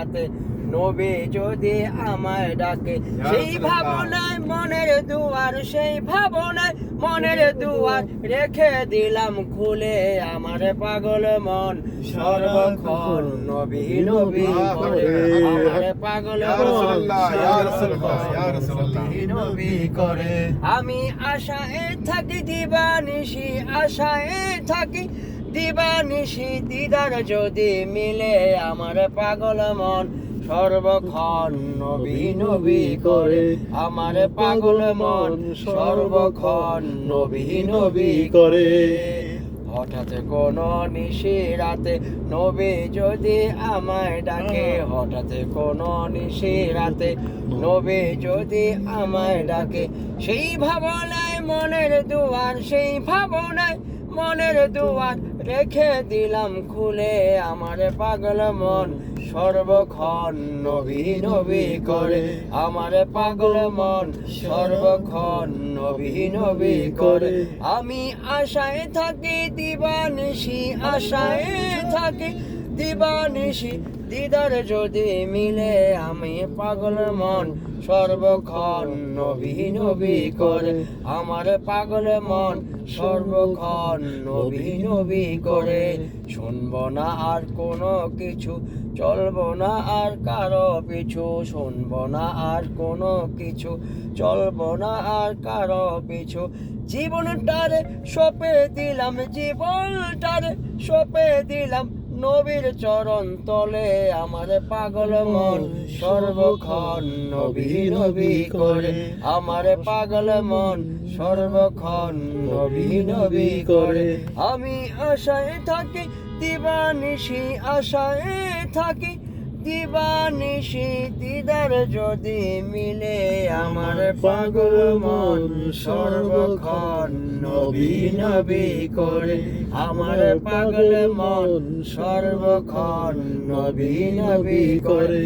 রাতে নবী যদি আমায় ডাকে সেই ভাবনায় মনের দুয়ার সেই ভাবনায় মনের দুয়ার রেখে দিলাম খুলে আমার পাগল মন। সর্বক্ষণ নবী নবী করে আমার পাগল নবী করে। আমি আশায় থাকি দিবানিশি আশায় থাকি দিবানিশি দিদার যদি মিলে আমার পাগল মন, সর্বক্ষণ নবী নবী করে আমার পাগল মন, সর্বক্ষণ নবী নবী করে। হঠাৎ কোন নিশি রাতে নবী যদি আমায় ডাকে, হঠাৎ কোন নিশি রাতে নবী যদি আমায় ডাকে, সেই ভাবনায় মনের দুয়ার, সেই ভাবনায় মনের দুয়ার রেখে দিলাম খুলে আমার পাগল মন। সর্বক্ষণ নবী নবী করে আমার পাগল মন। সর্বক্ষণ নবী নবী করে আমি আশায় থাকি, দিবানিশি, আশায় থাকি, দিবানিশি দিদার যদি মিলে আমি পাগল মন, সর্বক্ষণ নবী নবী করে। আমার পাগল মন, সর্বক্ষণ নবী নবী করে। শুনব না আর কোনো কিছু, চলব না আর কারও পিছু। শুনব না আর কোনো কিছু, চলবো না আর কারও পিছু। জীবনটারে সপে দিলাম, জীবনটারে সপে দিলাম। নবীর চরণ তলে আমার পাগল মন সর্বক্ষণ নবী নবী করে। আমার পাগল মন সর্বক্ষণ নবী নবী করে। আমি আশায় থাকি দিবানিশি আশায় থাকি দিবানিশি দিদার যদি মিলে আমার পাগল মন সর্বক্ষণ নবী নবী করে। আমার পাগল মন সর্বক্ষণ নবী নবী করে।